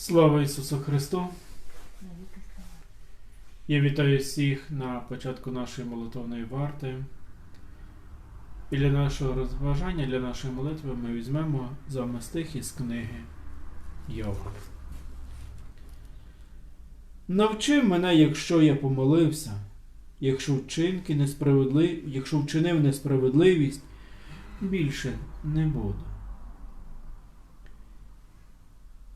Слава Ісусу Христу! Я вітаю всіх на початку нашої молитовної варти. І для нашого розважання, для нашої молитви ми візьмемо з стих із книги Йова. Навчи мене, якщо я помилився, якщо вчинки несправедлив... якщо вчинив несправедливість, більше не буду.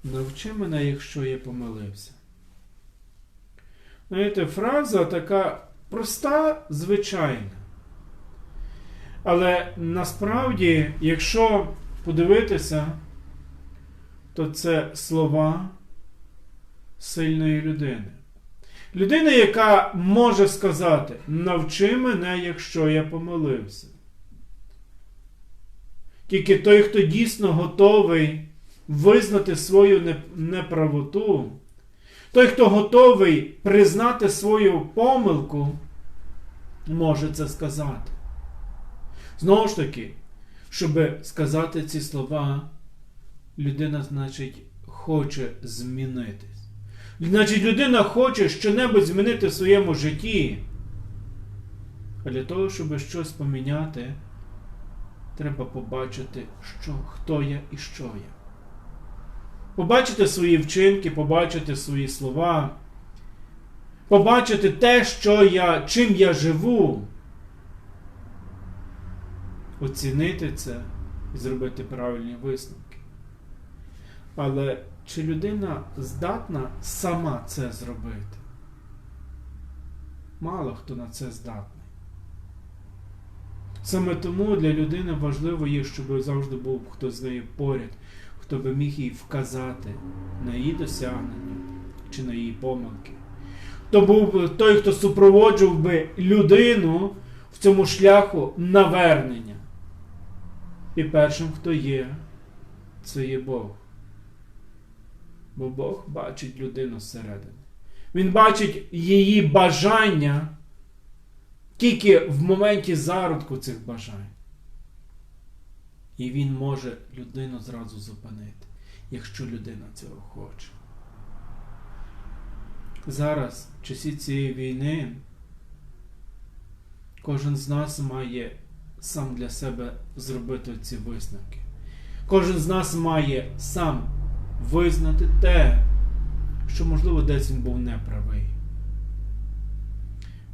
Навчи мене, якщо я помилився. Знаєте, фраза така проста, звичайна. Але насправді, якщо подивитися, то це слова сильної людини. Людина, яка може сказати: навчи мене, якщо я помилився. Тільки той, хто дійсно готовий визнати свою неправоту, той, хто готовий признати свою помилку, може це сказати. Знову ж таки, щоб сказати ці слова, людина, значить, хоче змінитись. Значить, людина хоче щонебудь змінити в своєму житті. А для того, щоб щось поміняти, треба побачити, що, хто я і що я. Побачити свої вчинки, побачити свої слова, побачити те, що я, чим я живу, оцінити це і зробити правильні висновки. Але чи людина здатна сама це зробити? Мало хто на це здатний. Саме тому для людини важливо є, щоб завжди був хтось з нею поряд, хто би міг їй вказати на її досягнення чи на її помилки. То був той, хто супроводжував би людину в цьому шляху навернення. І першим, хто є, це є Бог. Бо Бог бачить людину зсередини. Він бачить її бажання тільки в моменті зародку цих бажань. І він може людину зразу зупинити, якщо людина цього хоче. Зараз, в часі цієї війни, кожен з нас має сам для себе зробити ці висновки. Кожен з нас має сам визнати те, що, можливо, десь він був неправий.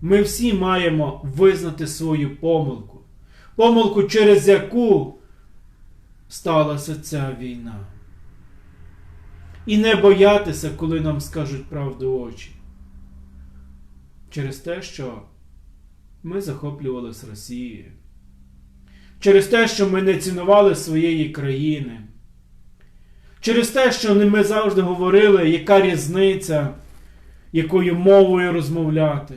Ми всі маємо визнати свою помилку. Помилку, через яку сталася ця війна. І не боятися, коли нам скажуть правду очі. Через те, що ми захоплювалися Росією. Через те, що ми не цінували своєї країни. Через те, що ми завжди говорили, яка різниця, якою мовою розмовляти.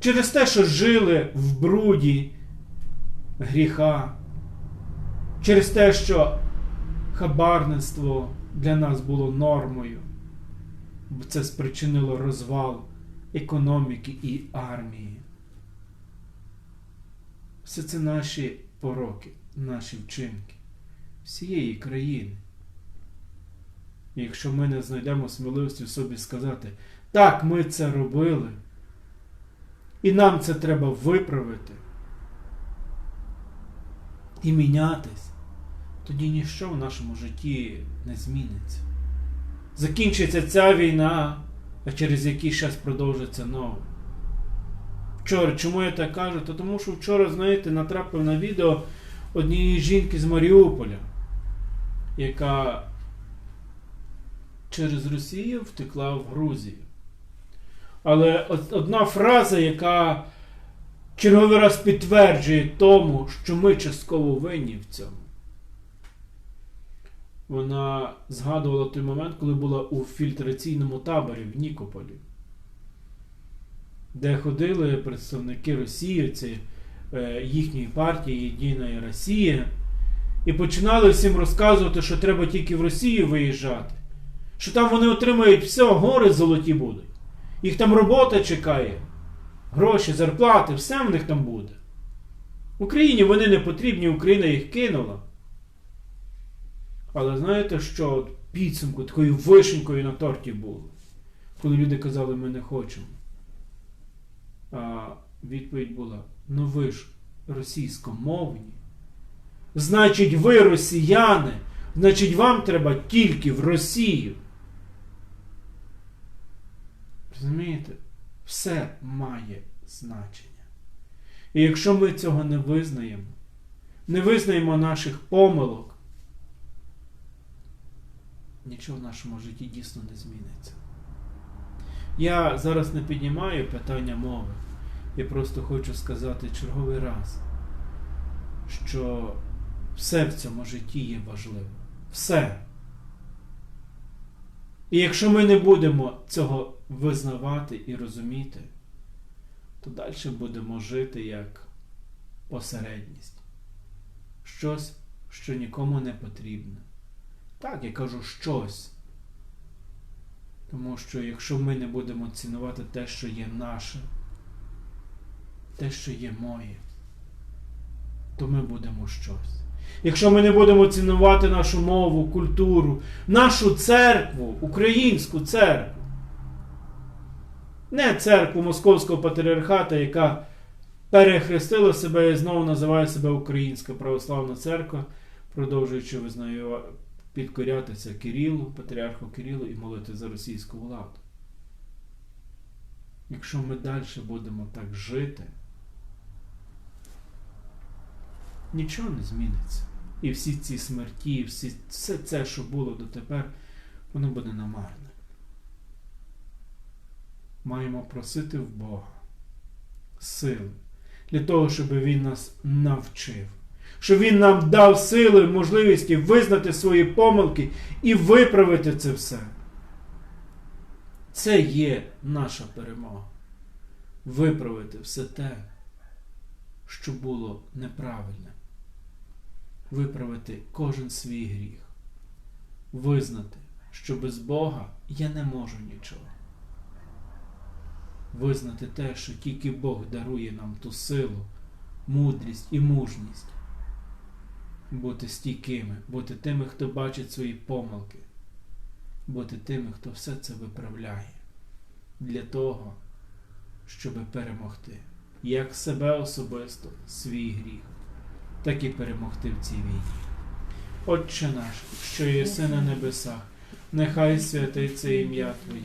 Через те, що жили в бруді гріха. Через те, що хабарництво для нас було нормою, бо це спричинило розвал економіки і армії. Все це наші пороки, наші вчинки всієї країни. Якщо ми не знайдемо сміливості в собі сказати, так, ми це робили, і нам це треба виправити і мінятись, тоді ніщо в нашому житті не зміниться. Закінчиться ця війна, а через який час продовжиться нова. Вчора, чому я так кажу? Та тому що вчора, знаєте, натрапив на відео однієї жінки з Маріуполя, яка через Росію втекла в Грузію. Але одна фраза, яка черговий раз підтверджує тому, що ми частково винні в цьому. Вона згадувала той момент, коли була у фільтраційному таборі в Нікополі, де ходили представники Росії, ці, е, їхньої партії Єдина Росія, і починали всім розказувати, що треба тільки в Росію виїжджати, що там вони отримають все, гори золоті будуть. Їх там робота чекає, гроші, зарплати, все в них там буде. Україні вони не потрібні, Україна їх кинула. Але знаєте що? Підсумку, такою вишенькою на торті було. Коли люди казали, ми не хочемо. А відповідь була: ну ви ж російськомовні. Значить, ви росіяни, значить, вам треба тільки в Росію. Розумієте? Все має значення. І якщо ми цього не визнаємо, не визнаємо наших помилок, нічого в нашому житті дійсно не зміниться. Я зараз не піднімаю питання мови. Я просто хочу сказати черговий раз, що все в цьому житті є важливо. Все. І якщо ми не будемо цього визнавати і розуміти, то далі будемо жити як посередність. Щось, що нікому не потрібне. Так, я кажу щось. Тому що якщо ми не будемо цінувати те, що є наше, те, що є моє, то ми будемо щось. Якщо ми не будемо цінувати нашу мову, культуру, нашу церкву, українську церкву, не церкву Московського патріархата, яка перехрестила себе і знову називає себе Українська православна церква, продовжуючи визнаю, підкорятися Кирилу, патріарху Кирилу і молити за російську владу. Якщо ми далі будемо так жити, нічого не зміниться. І всі ці смерті, і всі, все це, що було дотепер, воно буде намарне. Маємо просити в Бога сили для того, щоб Він нас навчив, щоб Він нам дав сили, можливості визнати свої помилки і виправити це все. Це є наша перемога. Виправити все те, що було неправильне. Виправити кожен свій гріх. Визнати, що без Бога я не можу нічого. Визнати те, що тільки Бог дарує нам ту силу, мудрість і мужність. Бути стійкими, бути тими, хто бачить свої помилки, бути тими, хто все це виправляє для того, щоб перемогти як себе особисто, свій гріх, так і перемогти в цій війні. Отче наш, що єси на небесах, нехай святиться ім'я Твоє,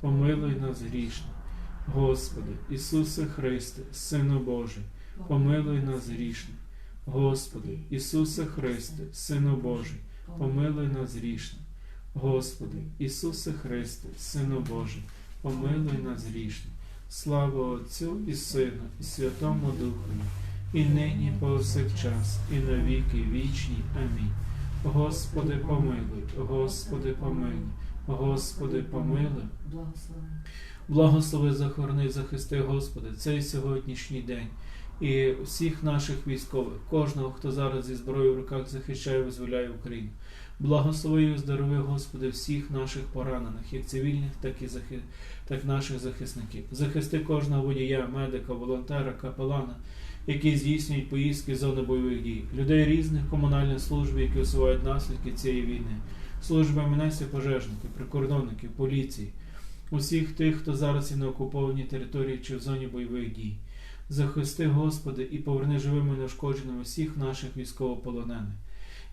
помилуй нас грішних. Господи, Ісусе Христе, Сину Божий, помилуй нас грішних. Господи, Ісусе Христе, Сину Божий, помилуй нас грішних. Господи, Ісусе Христе, Сину Божий, помилуй нас грішних. Слава Отцю і Сину, і Святому Духу, і нині, повсякчас, і на віки вічні. Амінь. Господи, помилуй, Господи, помилуй, Господи, помилуй. Благослови. Благослови, захорони, захисти, Господи, цей сьогоднішній день і всіх наших військових, кожного, хто зараз зі зброєю в руках захищає, визволяє Україну. Благослови і здорови, Господи, всіх наших поранених, як цивільних, так і захи... так наших захисників. Захисти кожного водія, медика, волонтера, капелана, які здійснюють поїздки з зони бойових дій, людей різних комунальних служб, які усувають наслідки цієї війни, служби МНС, пожежників, прикордонників, поліції, усіх тих, хто зараз є на окупованій території чи в зоні бойових дій. Захисти, Господи, і поверни живими і неушкодженими всіх наших військовополонених.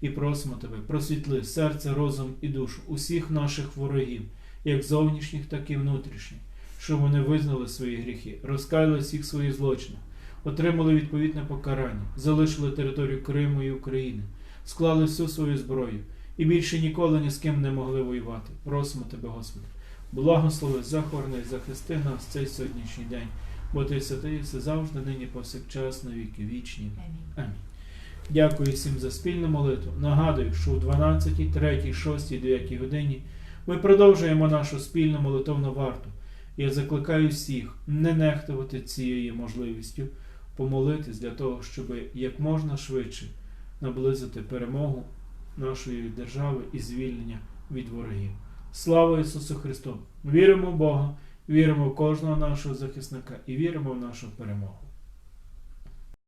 І просимо Тебе, просвітли серце, розум і душу усіх наших ворогів, як зовнішніх, так і внутрішніх, щоб вони визнали свої гріхи, розкаяли всіх своїх злочинів, отримали відповідне покарання, залишили територію Криму і України, склали всю свою зброю і більше ніколи ні з ким не могли воювати. Просимо тебе, Господи, благослови, захорони, захисти нас цей сьогоднішній день, бо ти святий все завжди, нині повсякчас, на віки вічні. Амінь. Амінь. Дякую всім за спільну молитву. Нагадую, що у 12, 3, 6, 9 годині ми продовжуємо нашу спільну молитовну варту. Я закликаю всіх не нехтувати цією можливістю помолитись для того, щоб як можна швидше наблизити перемогу нашої держави і звільнення від ворогів. Слава Ісусу Христу! Віримо в Бога, віримо в кожного нашого захисника і віримо в нашу перемогу.